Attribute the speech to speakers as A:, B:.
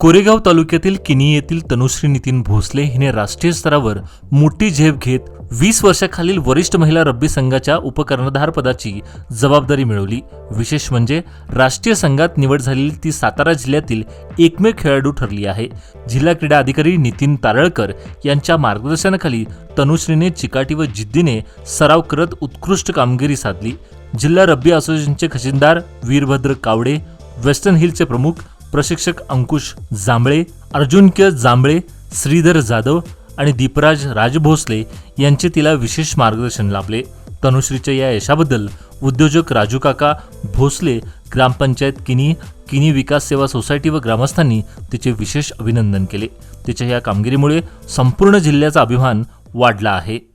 A: कोरेगाव तालुक्यातील किनी येथील तनुश्री नितीन भोसले हिने राष्ट्रीय स्तरावर मोठी झेप घेत वीस वर्षाखालील वरिष्ठ महिला रब्बी संघाच्या उपकर्णधार पदाची जबाबदारी मिळवली. विशेष म्हणजे राष्ट्रीय संघात निवड झालेली ती सातारा जिल्ह्यातील एकमेव खेळाडू ठरली आहे. जिल्हा क्रीडा अधिकारी नितीन तारळकर यांच्या मार्गदर्शनाखाली तनुश्रीने चिकाटी व जिद्दीने सराव करत उत्कृष्ट कामगिरी साधली. जिल्हा रब्बी असोसिएशनचे खजिनदार वीरभद्र कावडे वेस्टर्न हिलचे प्रमुख प्रशिक्षक अंकुश जांभळे अर्जुनक्य जांभळे श्रीधर जाधव आणि दीपराज राजभोसले यांचे तिला विशेष मार्गदर्शन लाभले. तनुश्रीच्या या यशाबद्दल उद्योजक राजू काका भोसले ग्रामपंचायत किनी किनी विकास सेवा सोसायटी व ग्रामस्थांनी तिचे विशेष अभिनंदन केले. तिच्या या कामगिरीमुळे संपूर्ण जिल्ह्याचा अभिमान वाढला आहे.